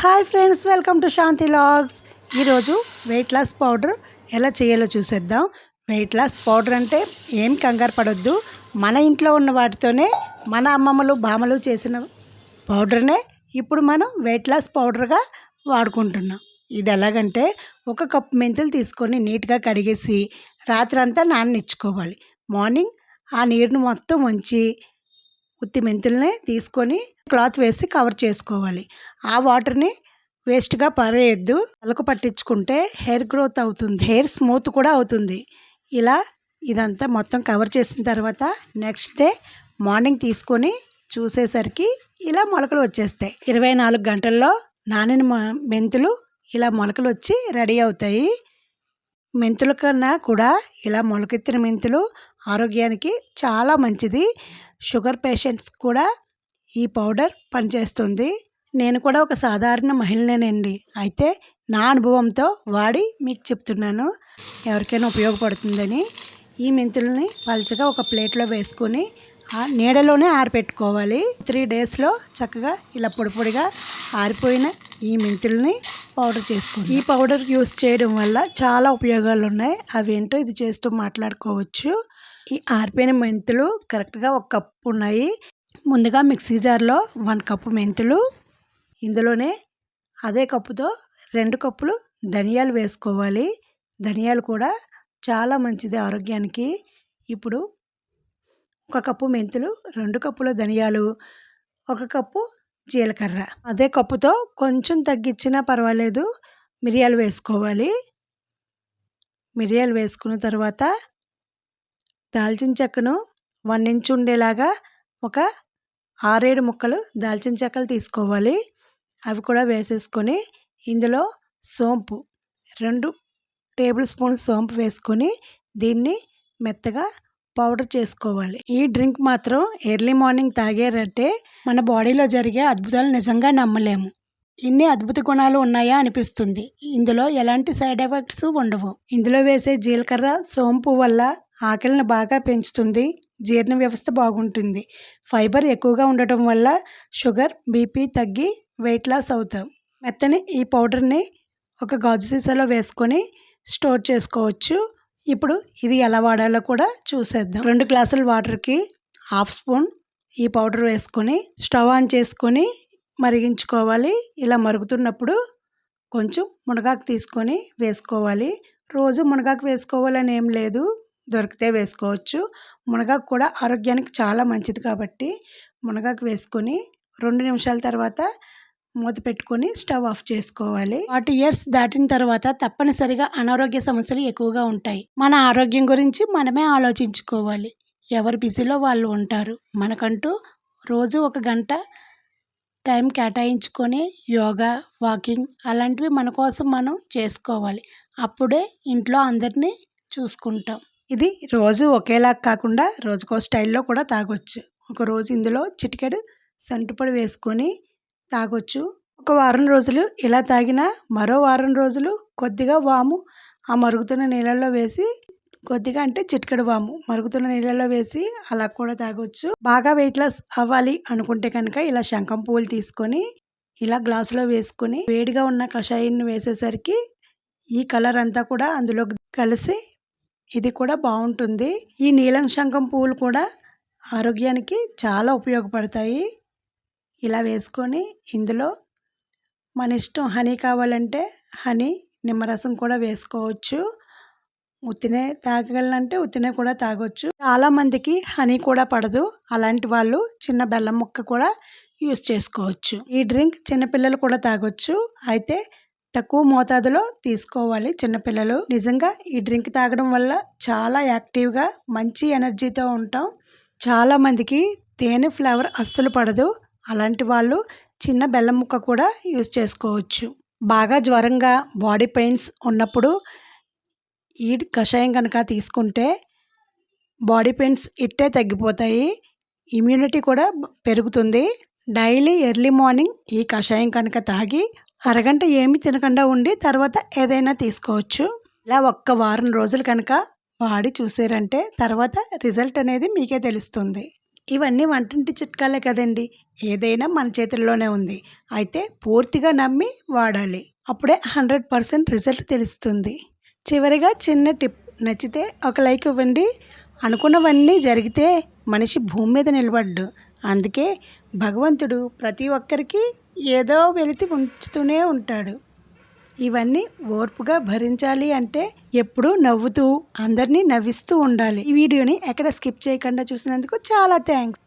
Hi friends welcome to Shanti logs. ఈరోజు weight loss powder ఎలా చేయాలో చూసేద్దాం. వెయిట్ లాస్ పౌడర్ అంటే ఏం కంగారు పడొద్దు. మన ఇంట్లో ఉన్న వాటితోనే మన అమ్మమ్మలు బామలు చేసిన పౌడర్నే ఇప్పుడు మనం వెయిట్ లాస్ పౌడర్గా వాడుకుంటున్నాం. ఇది ఎలాగంటే ఒక కప్పు మెంతులు తీసుకొని నీట్గా కడిగేసి రాత్రంతా నాననిచ్చుకోవాలి. మార్నింగ్ ఆ నీరుని మొత్తం ఉంచి ఉత్తి మెంతుల్ని తీసుకొని క్లాత్ వేసి కవర్ చేసుకోవాలి. ఆ వాటర్ని వేస్ట్గా పరేయద్దు. తలకు పట్టించుకుంటే హెయిర్ గ్రోత్ అవుతుంది. హెయిర్ స్మూత్ కూడా అవుతుంది. ఇలా ఇదంతా మొత్తం కవర్ చేసిన తర్వాత నెక్స్ట్ డే మార్నింగ్ తీసుకొని చూసేసరికి ఇలా మొలకలు వచ్చేస్తాయి. ఇరవై నాలుగు గంటల్లో నానిన మెంతులు ఇలా మొలకలు వచ్చి రెడీ అవుతాయి. మెంతుల కన్నా కూడా ఇలా మొలకెత్తిన మెంతులు ఆరోగ్యానికి చాలా మంచిది. షుగర్ పేషెంట్స్ కూడా ఈ పౌడర్ పనిచేస్తుంది. నేను కూడా ఒక సాధారణ మహిళనేనండి. అయితే నా అనుభవంతో వాడి మీకు చెప్తున్నాను. ఎవరికైనా ఉపయోగపడుతుందని ఈ మెంతుల్ని పలచగా ఒక ప్లేట్లో వేసుకొని నీడలోనే ఆరిపెట్టుకోవాలి. త్రీ డేస్లో చక్కగా ఇలా పొడి పొడిగా ఆరిపోయిన ఈ మెంతుల్ని పౌడర్ చేసుకోండి. ఈ పౌడర్ యూస్ చేయడం వల్ల చాలా ఉపయోగాలు ఉన్నాయి అవి ఏంటో ఇది చేస్తూ మాట్లాడుకోవచ్చు. ఈ ఆరిపోయిన మెంతులు కరెక్ట్గా ఒక కప్పు ఉన్నాయి. ముందుగా మిక్సీ జార్లో వన్ కప్పు మెంతులు ఇందులోనే అదే కప్పుతో రెండు కప్పులు ధనియాలు వేసుకోవాలి. ధనియాలు కూడా చాలా మంచిది ఆరోగ్యానికి. ఇప్పుడు ఒక కప్పు మెంతులు రెండు కప్పుల ధనియాలు ఒక కప్పు జీలకర్ర. అదే కప్పుతో కొంచెం తగ్గించినా పర్వాలేదు. మిరియాలు వేసుకోవాలి. మిరియాలు వేసుకున్న తర్వాత దాల్చిన చెక్కను వన్ ఇంచ్ ఉండేలాగా ఒక ఆరేడు ముక్కలు దాల్చిన చెక్కలు తీసుకోవాలి. అవి కూడా వేసేసుకొని ఇందులో సోంపు రెండు టేబుల్ స్పూన్ సోంపు వేసుకొని దీన్ని మెత్తగా పౌడర్ చేసుకోవాలి. ఈ డ్రింక్ మాత్రం ఎర్లీ మార్నింగ్ తాగేరంటే మన బాడీలో జరిగే అద్భుతాలు నిజంగా నమ్మలేము. ఇన్ని అద్భుత గుణాలు ఉన్నాయా అనిపిస్తుంది. ఇందులో ఎలాంటి సైడ్ ఎఫెక్ట్స్ ఉండవు. ఇందులో వేసే జీలకర్ర సోంపు వల్ల ఆకలిని బాగా పెంచుతుంది. జీర్ణ వ్యవస్థ బాగుంటుంది. ఫైబర్ ఎక్కువగా ఉండటం వల్ల షుగర్ బీపీ తగ్గి వెయిట్ లాస్ అవుతాం. మెత్తని ఈ పౌడర్ని ఒక గాజు సీసాలో వేసుకొని స్టోర్ చేసుకోవచ్చు. ఇప్పుడు ఇది ఎలా వాడాలో కూడా చూసేద్దాం. రెండు గ్లాసుల వాటర్కి హాఫ్ స్పూన్ ఈ పౌడర్ వేసుకొని స్టవ్ ఆన్ చేసుకొని మరిగించుకోవాలి. ఇలా మరుగుతున్నప్పుడు కొంచెం మునగాకు తీసుకొని వేసుకోవాలి. రోజు మునగాకు వేసుకోవాలని ఏం లేదు. దొరికితే వేసుకోవచ్చు. మునగాకు కూడా ఆరోగ్యానికి చాలా మంచిది కాబట్టి మునగాకు వేసుకొని రెండు నిమిషాల తర్వాత మూత పెట్టుకొని స్టవ్ ఆఫ్ చేసుకోవాలి. ఫార్టీ ఇయర్స్ దాటిన తర్వాత తప్పనిసరిగా అనారోగ్య సమస్యలు ఎక్కువగా ఉంటాయి. మన ఆరోగ్యం గురించి మనమే ఆలోచించుకోవాలి. ఎవరు బిజీలో వాళ్ళు ఉంటారు. మనకంటూ రోజు ఒక గంట టైం కేటాయించుకొని యోగా వాకింగ్ అలాంటివి మన కోసం మనం చేసుకోవాలి. అప్పుడే ఇంట్లో అందరినీ చూసుకుంటాం. ఇది రోజు ఒకేలా కాకుండా రోజుకో స్టైల్లో కూడా తాగొచ్చు. ఒక రోజు ఇందులో చిటికెడు సంటుపొడి వేసుకొని తాగొచ్చు. ఒక వారం రోజులు ఇలా తాగినా మరో వారం రోజులు కొద్దిగా వాము. ఆ మరుగుతున్న నీళ్ళల్లో వేసి కొద్దిగా అంటే చిటికెడు వాము. మరుగుతున్న నీళ్ళల్లో వేసి అలా కూడా తాగొచ్చు. బాగా వెయిట్ లాస్ అవ్వాలి అనుకుంటే కనుక ఇలా శంఖం పువ్వులు తీసుకొని ఇలా గ్లాసులో వేసుకొని వేడిగా ఉన్న కషాయాన్ని వేసేసరికి ఈ కలర్ అంతా కూడా అందులో కలిసి ఇది కూడా బాగుంటుంది. ఈ నీలం శంఖం పువ్వులు కూడా ఆరోగ్యానికి చాలా ఉపయోగపడతాయి. ఇలా వేసుకొని ఇందులో మన ఇష్టం హనీ కావాలంటే హనీ నిమ్మరసం కూడా వేసుకోవచ్చు. ఉత్తినే తాగగలంటే ఉత్తినే కూడా తాగొచ్చు. చాలామందికి హనీ కూడా పడదు. అలాంటి వాళ్ళు చిన్న బెల్లం ముక్క కూడా యూస్ చేసుకోవచ్చు. ఈ డ్రింక్ చిన్నపిల్లలు కూడా తాగొచ్చు. అయితే తక్కువ మోతాదులో తీసుకోవాలి చిన్నపిల్లలు. నిజంగా ఈ డ్రింక్ తాగడం వల్ల చాలా యాక్టివ్గా మంచి ఎనర్జీతో ఉంటాం. చాలామందికి తేనె ఫ్లేవర్ అస్సలు పడదు. అలాంటి వాళ్ళు చిన్న బెల్లం ముక్క కూడా యూజ్ చేసుకోవచ్చు. బాగా జ్వరంగా బాడీ పెయిన్స్ ఉన్నప్పుడు ఈ కషాయం కనుక తీసుకుంటే బాడీ పెయిన్స్ ఇట్టే తగ్గిపోతాయి. ఇమ్యూనిటీ కూడా పెరుగుతుంది. డైలీ ఎర్లీ మార్నింగ్ ఈ కషాయం కనుక తాగి అరగంట ఏమి తినకుండా ఉండి తర్వాత ఏదైనా తీసుకోవచ్చు. ఇలా ఒక్క వారం రోజులు కనుక వాడి చూసారంటే తర్వాత రిజల్ట్ అనేది మీకే తెలుస్తుంది. ఇవన్నీ వంటింటి చిట్కాలే కదండి. ఏదైనా మన చేతుల్లోనే ఉంది. అయితే పూర్తిగా నమ్మి వాడాలి. అప్పుడే హండ్రెడ్ పర్సెంట్ రిజల్ట్ తెలుస్తుంది. చివరిగా చిన్న టిప్. నచ్చితే ఒక లైక్ ఇవ్వండి. అనుకున్నవన్నీ జరిగితే మనిషి భూమి మీద నిలబడ్డు. అందుకే భగవంతుడు ప్రతి ఒక్కరికి ఏదో వెలితి ఉంచుతూనే ఉంటాడు. ఇవన్నీ ఓర్పుగా భరించాలి అంటే ఎప్పుడూ నవ్వుతూ అందరినీ నవ్విస్తూ ఉండాలి. ఈ వీడియోని ఎక్కడ స్కిప్ చేయకుండా చూసినందుకు చాలా థ్యాంక్స్